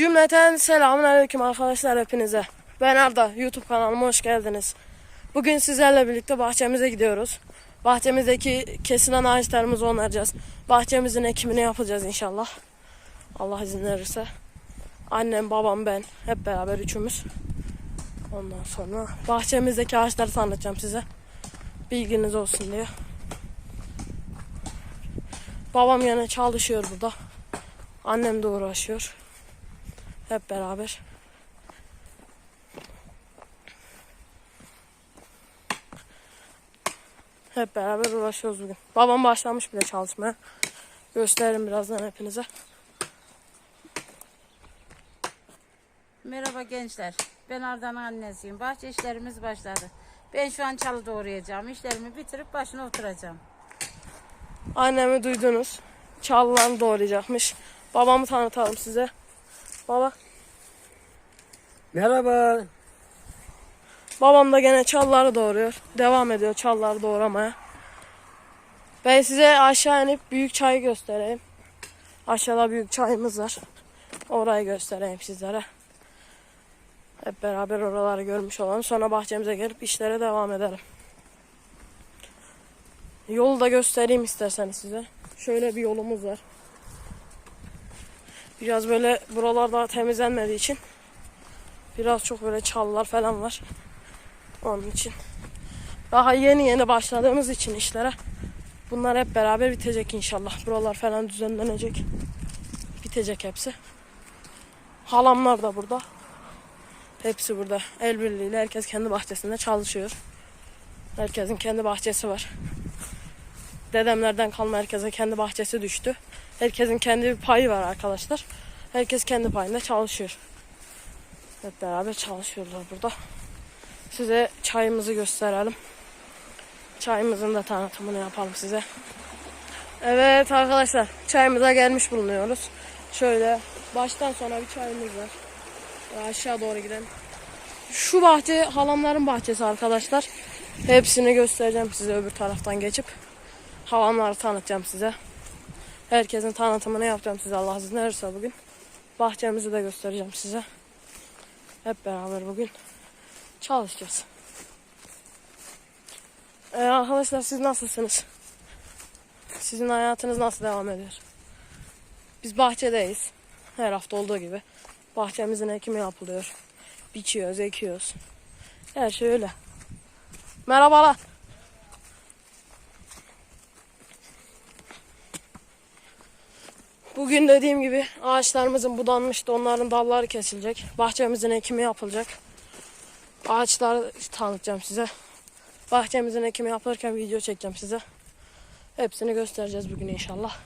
Cümleten selamun aleyküm arkadaşlar hepinize. Ben Arda, YouTube kanalıma hoş geldiniz. Bugün sizlerle birlikte bahçemize gidiyoruz. Bahçemizdeki kesilen ağaçlarımızı onaracağız. Bahçemizin ekimini yapacağız inşallah. Allah izin verirse. Annem, babam, ben hep beraber üçümüz. Ondan sonra bahçemizdeki ağaçları tanıtacağım size. Bilginiz olsun diye. Babam yine çalışıyor burada. Annem de uğraşıyor. Hep beraber. Hep beraber uğraşıyoruz bugün. Babam başlamış bile çalışmaya. Gösteririm birazdan hepinize. Merhaba gençler. Ben Arda'nın annesiyim. Bahçe işlerimiz başladı. Ben şu an çalı doğrayacağım. İşlerimi bitirip başına oturacağım. Annemi duydunuz. Çalılarını doğrayacakmış. Babamı tanıtalım size. Baba. Merhaba. Babam da gene çalları doğuruyor. Devam ediyor çalları doğramaya. Ben size aşağı inip büyük çayı göstereyim. Aşağıda büyük çayımız var. Orayı göstereyim sizlere. Hep beraber oraları görmüş olalım. Sonra bahçemize gelip işlere devam edelim. Yolu da göstereyim isterseniz size. Şöyle bir yolumuz var. Biraz böyle buralar daha temizlenmediği için biraz çok böyle çalılar falan var. Onun için. Daha yeni yeni başladığımız için işlere bunlar hep beraber bitecek inşallah. Buralar falan düzenlenecek. Bitecek hepsi. Halamlar da burada. Hepsi burada. El birliğiyle herkes kendi bahçesinde çalışıyor. Herkesin kendi bahçesi var. Dedemlerden kalma herkese kendi bahçesi düştü. Herkesin kendi bir payı var arkadaşlar. Herkes kendi payında çalışıyor. Hep beraber çalışıyorlar burada. Size çayımızı gösterelim. Çayımızın da tanıtımını yapalım size. Evet arkadaşlar çayımıza gelmiş bulunuyoruz. Şöyle baştan sona bir çayımız var. Aşağı doğru gidelim. Şu bahçe halamların bahçesi arkadaşlar. Hepsini göstereceğim size öbür taraftan geçip. Halamları tanıtacağım size. Herkesin tanıtımını yapacağım size Allah izin verirse bugün. Bahçemizi de göstereceğim size. Hep beraber bugün çalışacağız. Ee, arkadaşlar siz nasılsınız? Sizin hayatınız nasıl devam ediyor? Biz bahçedeyiz. Her hafta olduğu gibi. Bahçemizin ekimi yapılıyor. Biçiyoruz, ekiyoruz. Her şey öyle. Merhabalar. Bugün dediğim gibi ağaçlarımızın budanmıştı. Onların dalları kesilecek. Bahçemizin ekimi yapılacak. Ağaçları tanıtacağım size. Bahçemizin ekimi yapılırken video çekeceğim size. Hepsini göstereceğiz bugün inşallah.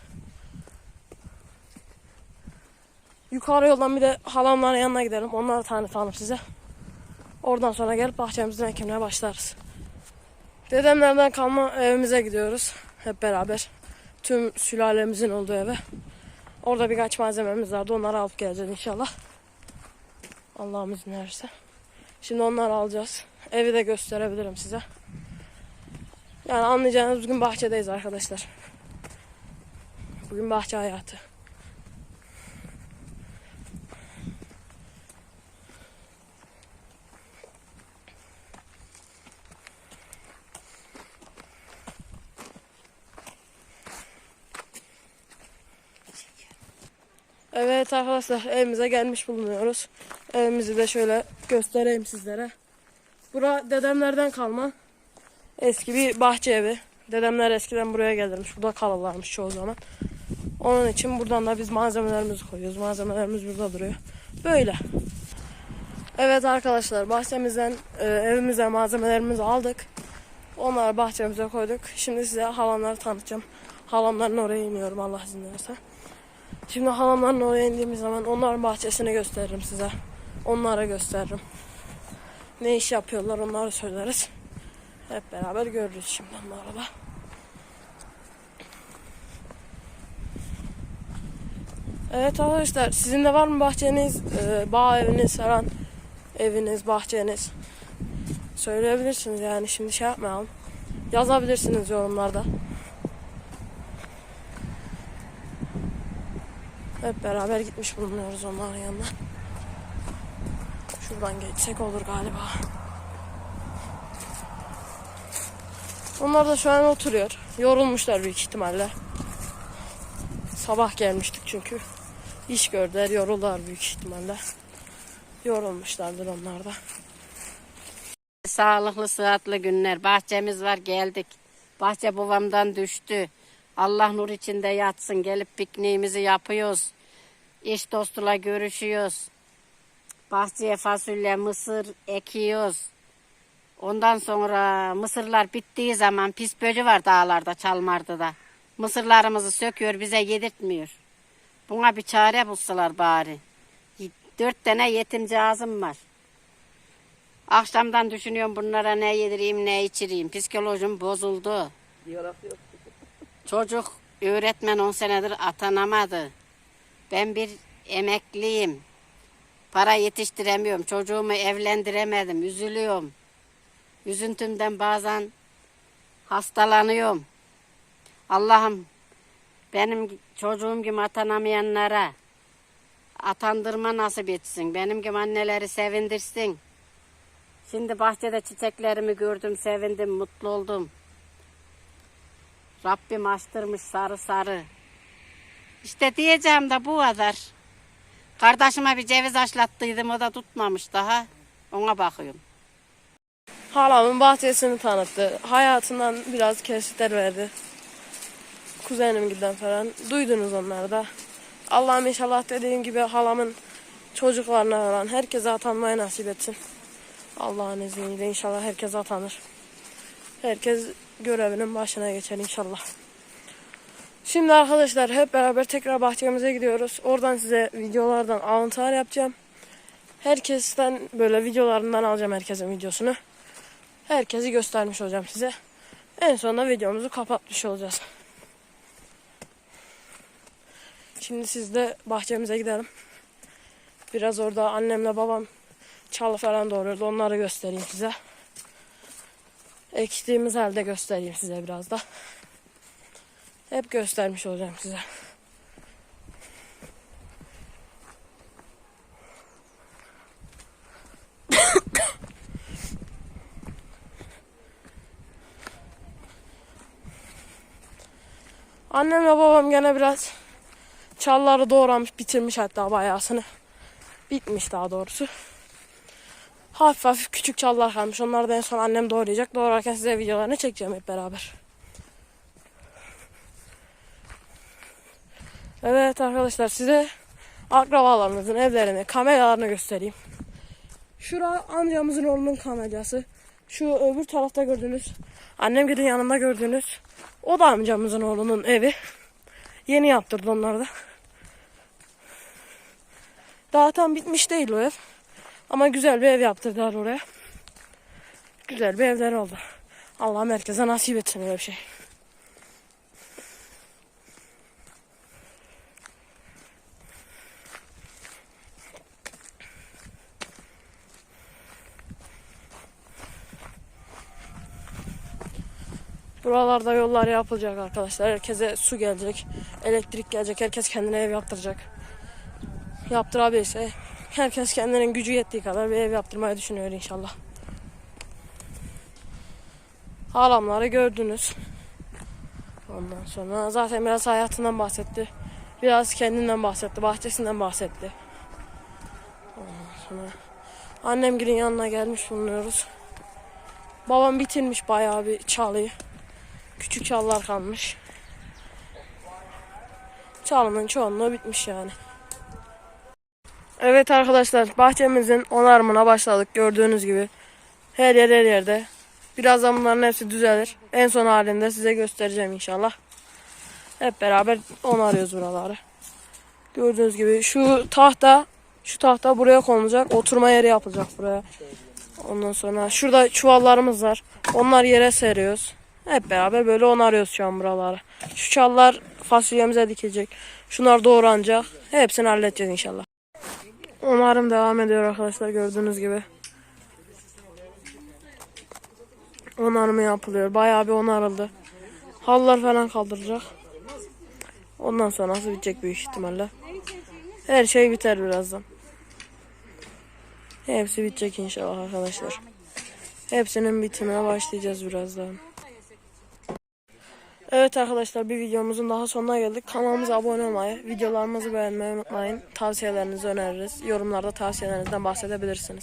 Yukarı yoldan bir de halamların yanına gidelim. Onları tanıtalım size. Oradan sonra gelip bahçemizin ekimine başlarız. Dedemlerden kalma evimize gidiyoruz. Hep beraber. Tüm sülalemizin olduğu eve. Orada birkaç malzememiz vardı. Onları alıp geleceğiz inşallah. Allah'ım izin. Şimdi onları alacağız. Evi de gösterebilirim size. Yani anlayacağınız bugün bahçedeyiz arkadaşlar. Bugün bahçe hayatı. Evet arkadaşlar evimize gelmiş bulunuyoruz. Evimizi de şöyle göstereyim sizlere. Bura dedemlerden kalma eski bir bahçe evi. Dedemler eskiden buraya gelirmiş. Burada kalırlarmış çoğu zaman. Onun için buradan da biz malzemelerimizi koyuyoruz. Malzemelerimiz burada duruyor. Böyle. Evet arkadaşlar bahçemizden e, evimize malzemelerimizi aldık. Onları bahçemize koyduk. Şimdi size halamları tanıtacağım. Halamların oraya iniyorum Allah izin verirse. Şimdi halamların oraya indiğimiz zaman onların bahçesini gösteririm size. Onlara gösteririm. Ne iş yapıyorlar onları söyleriz. Hep beraber görürüz şimdi onları da. Evet arkadaşlar sizin de var mı bahçeniz, e, bağ eviniz falan, eviniz, bahçeniz? Söyleyebilirsiniz yani şimdi şey yapmayalım. Yazabilirsiniz yorumlarda. Hep beraber gitmiş bulunuyoruz onların yanına. Şuradan geçsek olur galiba. Onlar da şu an oturuyor. Yorulmuşlar büyük ihtimalle. Sabah gelmiştik çünkü. İş gördüler, yoruldular büyük ihtimalle. Yorulmuşlardır onlar da. Sağlıklı, sıhhatli günler. Bahçemiz var, geldik. Bahçe babamdan düştü. Allah nur içinde yatsın. Gelip pikniğimizi yapıyoruz. İş dostuyla görüşüyoruz. Bahçeye fasulye, mısır ekiyoruz. Ondan sonra mısırlar bittiği zaman pis böcü var dağlarda, Çalmardı'da. Mısırlarımızı söküyor, bize yedirtmiyor. Buna bir çare bulsalar bari. Dört tane yetimcağızım var. Akşamdan düşünüyorum bunlara ne yedireyim ne içireyim. Psikolojim bozuldu. Çocuk öğretmen 10 senedir atanamadı. Ben bir emekliyim. Para yetiştiremiyorum. Çocuğumu evlendiremedim. Üzülüyorum. Üzüntümden bazen hastalanıyorum. Allah'ım benim çocuğum gibi atanamayanlara atandırma nasip etsin. Benim gibi anneleri sevindirsin. Şimdi bahçede çiçeklerimi gördüm, sevindim, mutlu oldum. Rabbim açtırmış sarı sarı. İşte diyeceğim de bu kadar. Kardeşime bir ceviz açlattıydım, o da tutmamış daha. Ona bakıyorum. Halamın bahçesini tanıttı. Hayatından biraz kesitler verdi. Kuzenim giden falan. Duydunuz onları da. Allah'ım inşallah dediğim gibi halamın çocuklarına falan herkese atanmayı nasip etsin. Allah'ın izniyle inşallah herkes atanır. Herkes görevinin başına geçer inşallah. Şimdi arkadaşlar hep beraber tekrar bahçemize gidiyoruz. Oradan size videolardan alıntılar yapacağım. Herkesten böyle videolarından alacağım herkesin videosunu. Herkesi göstermiş olacağım size. En sonunda videomuzu kapatmış olacağız. Şimdi siz de bahçemize gidelim. Biraz orada annemle babam çalı falan doğruyordu. Onları göstereyim size. Ektiğimiz halde göstereyim size biraz da. Hep göstermiş olacağım size. Annemle babam gene biraz çalları doğramış, bitirmiş hatta bayağısını. Bitmiş daha doğrusu. Hafif hafif küçük çallar kalmış. Onları da en son annem doğrayacak. Doğrarken size videolarını çekeceğim hep beraber. Evet arkadaşlar size akrabalarımızın evlerini, kameralarını göstereyim. Şura amcamızın oğlunun kamerası. Şu öbür tarafta gördüğünüz, annem gidin yanında gördüğünüz o da amcamızın oğlunun evi. Yeni yaptırdı onlar da. Daha tam bitmiş değil o ev. Ama güzel bir ev yaptırdılar oraya. Güzel bir evler oldu. Allah herkese nasip etsin öyle bir şey. Buralarda yollar yapılacak arkadaşlar. Herkese su gelecek, elektrik gelecek. Herkes kendine ev yaptıracak. Yaptırabilirse herkes kendinin gücü yettiği kadar bir ev yaptırmayı düşünüyor inşallah. Halamları gördünüz. Ondan sonra zaten biraz hayatından bahsetti. Biraz kendinden bahsetti, bahçesinden bahsetti. Ondan sonra annemgilin yanına gelmiş bulunuyoruz. Babam bitirmiş bayağı bir çalıyı. Küçük çallar kalmış. Çalının çoğunluğu bitmiş yani. Evet arkadaşlar bahçemizin onarımına başladık gördüğünüz gibi. Her yer her yerde. Birazdan bunların hepsi düzelir. En son halinde size göstereceğim inşallah. Hep beraber onarıyoruz buraları. Gördüğünüz gibi şu tahta şu tahta buraya konulacak. Oturma yeri yapılacak buraya. Ondan sonra şurada çuvallarımız var. Onlar yere seriyoruz. Hep beraber böyle onarıyoruz şu an buraları. Şu çallar fasulyemize dikilecek. Şunlar doğranacak. Hepsini halledeceğiz inşallah. Onarım devam ediyor arkadaşlar gördüğünüz gibi. Onarımı yapılıyor. Bayağı bir onarıldı. Halılar falan kaldıracak. Ondan sonrası bitecek büyük ihtimalle. Her şey biter birazdan. Hepsi bitecek inşallah arkadaşlar. Hepsinin bitimine başlayacağız birazdan. Evet arkadaşlar bir videomuzun daha sonuna geldik. Kanalımıza abone olmayı, videolarımızı beğenmeyi unutmayın. Tavsiyelerinizi öneririz. Yorumlarda tavsiyelerinizden bahsedebilirsiniz.